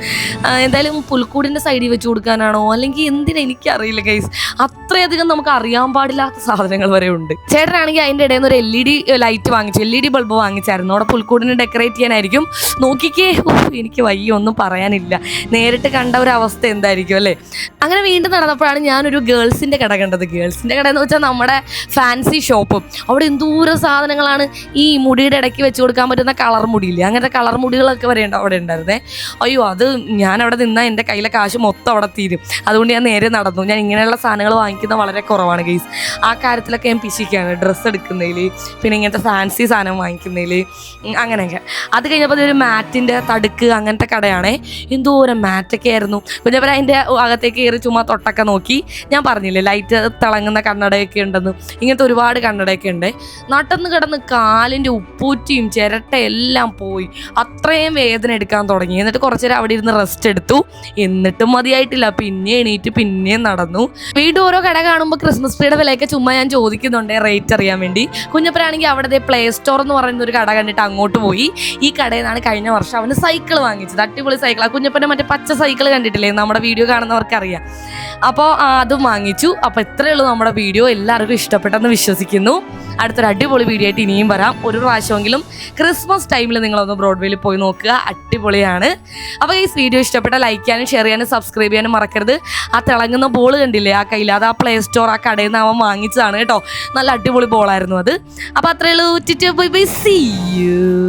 എന്തായാലും പുൽക്കൂടിന്റെ സൈഡിൽ വെച്ച് കൊടുക്കാനാണോ? അല്ലെങ്കിൽ എന്തിനാ എനിക്കറിയില്ല ഗൈസ് അത്രയധികം നമുക്ക് അറിയാൻ പാടില്ലാത്ത സാധനങ്ങൾ വരെ ഉണ്ട്. ചേട്ടനാണെങ്കിൽ അതിന്റെ ഇടയിൽ നിന്ന് ഒരു എൽ ഇ ഡി ലൈറ്റ് വാങ്ങിച്ചു. എൽ ഇ ഡി ബൾബ് വാങ്ങിച്ചായിരുന്നു. അവിടെ പുൽക്കൂടിനെ ഡെക്കറേറ്റ് ചെയ്യാനായിരിക്കും. നോക്കിക്കേ. എനിക്ക് വയ്യ ഒന്നും പറയാനില്ല. നേരിട്ട് കണ്ട ഒരു അവസ്ഥ എന്തായിരിക്കും അല്ലേ? അങ്ങനെ വീണ്ടും നടന്നപ്പോഴാണ് ഞാനൊരു ഗേൾസിന്റെ കട കണ്ടത്. ഗേൾസിന്റെ കട എന്ന് വെച്ചാൽ നമ്മുടെ ഫാൻസി ഷോപ്പ് അവിടെ എന്തോരം സാധനങ്ങളാണ് ഈ മുടിയുടെ ഇടയ്ക്ക് വെച്ച് കൊടുക്കാൻ പറ്റുന്ന കളർ മുടിയില്ലേ? അങ്ങനത്തെ കളർ മുടികളൊക്കെ വരെ അവിടെ ഉണ്ടായിരുന്നേ? അയ്യോ അത് ഞാൻ അവിടെ നിന്നാൽ എന്റെ കയ്യിലെ കാശ് മൊത്തം അവിടെ തീരും. അതുകൊണ്ട് ഞാൻ നേരെ നടന്നു. ഞാൻ ഇങ്ങനെയുള്ള സാധനങ്ങൾ വാങ്ങിക്കുന്നത് വളരെ കുറവാണ് ഗെയ്സ് ആ കാര്യത്തിലൊക്കെ ഞാൻ പിശിക്കുകയാണ്. ഡ്രസ്സ് എടുക്കുന്നതിൽ പിന്നെ ഇങ്ങനത്തെ ഫാൻസി സാധനം വാങ്ങിക്കുന്നതിൽ അങ്ങനെയൊക്കെ. അത് കഴിഞ്ഞപ്പോൾ ഒരു മാറ്റിന്റെ തടുക്ക് അങ്ങനത്തെ കടയാണേ. എന്തോരം മാറ്റൊക്കെ ആയിരുന്നു. പിന്നെ അവർ അതിന്റെ അകത്തേക്ക് കയറി ചുമ്മാ തൊട്ടൊക്കെ നോക്കി. ഞാൻ പറഞ്ഞില്ലേ ലൈറ്റ് തിളങ്ങുന്ന കണ്ണടയൊക്കെ ഉണ്ടെന്ന്. ഇങ്ങനത്തെ ഒരുപാട് കണ്ണടയൊക്കെ ഉണ്ട്. നട്ടന്ന് കിടന്ന് കാലിന്റെ ഉപ്പൂറ്റിയും ചിരട്ട എല്ലാം പോയി. അത്രയും വേദന എടുക്കാൻ തുടങ്ങി. എന്നിട്ട് കുറച്ച് നേരം അവിടെ ഇരുന്ന് റെസ്റ്റ് എടുത്തു. എന്നിട്ടും മതിയായിട്ടില്ല. പിന്നെ എണീറ്റ് പിന്നെയും നടന്നു. വീണ്ടും ഓരോ കട കാണുമ്പോൾ ക്രിസ്മസ് ട്രീയുടെ വിലയൊക്കെ ചുമ്മാ ഞാൻ ചോദിക്കുന്നുണ്ട് റേറ്റ് അറിയാൻ വേണ്ടി. കുഞ്ഞപ്പനാണെങ്കിൽ അവിടെ പ്ലേ സ്റ്റോർ എന്ന് പറയുന്ന ഒരു കട കണ്ടിട്ട് അങ്ങോട്ട് പോയി. ഈ കടയിൽ നിന്നാണ് കഴിഞ്ഞ വർഷം അവന് സൈക്കിൾ വാങ്ങിച്ചത്. അടിപൊളി സൈക്കിൾ ആ. കുഞ്ഞപ്പന്റെ മറ്റേ പച്ച സൈക്കിൾ കണ്ടിട്ടില്ലേ? നമ്മുടെ വീഡിയോ കാണുന്നവർക്ക് അറിയാം അപ്പോൾ അതും വാങ്ങിച്ചു. അപ്പോൾ ഇത്രയേ ഉള്ളൂ നമ്മുടെ വീഡിയോ എല്ലാവർക്കും ഇഷ്ടപ്പെട്ടെന്ന് വിശ്വസിക്കുന്നു. അടുത്തൊരു അടിപൊളി വീഡിയോ ആയിട്ട് ഇനിയും വരാം. ഒരു പ്രാവശ്യമെങ്കിലും ക്രിസ്മസ് ടൈമിൽ നിങ്ങളൊന്ന് ബ്രോഡ്വേയിൽ പോയി നോക്കുക. അടിപൊളിയാണ്. അപ്പോൾ ഈ വീഡിയോ ഇഷ്ടപ്പെട്ട ലൈക്ക് ചെയ്യാനും ഷെയർ ചെയ്യാനും സബ്സ്ക്രൈബ് ചെയ്യാനും മറക്കരുത്. ആ തിളങ്ങുന്ന ബോൾ കണ്ടില്ലേ? ആ കയ്യിൽ അത് ആ പ്ലേ സ്റ്റോർ ആ കടയിൽ നിന്ന് അവൻ വാങ്ങിച്ചതാണ് കേട്ടോ. നല്ല അടിപൊളി ബോളായിരുന്നു അത്. അപ്പോൾ അത്രയേ ഉള്ളൂ. By bye see U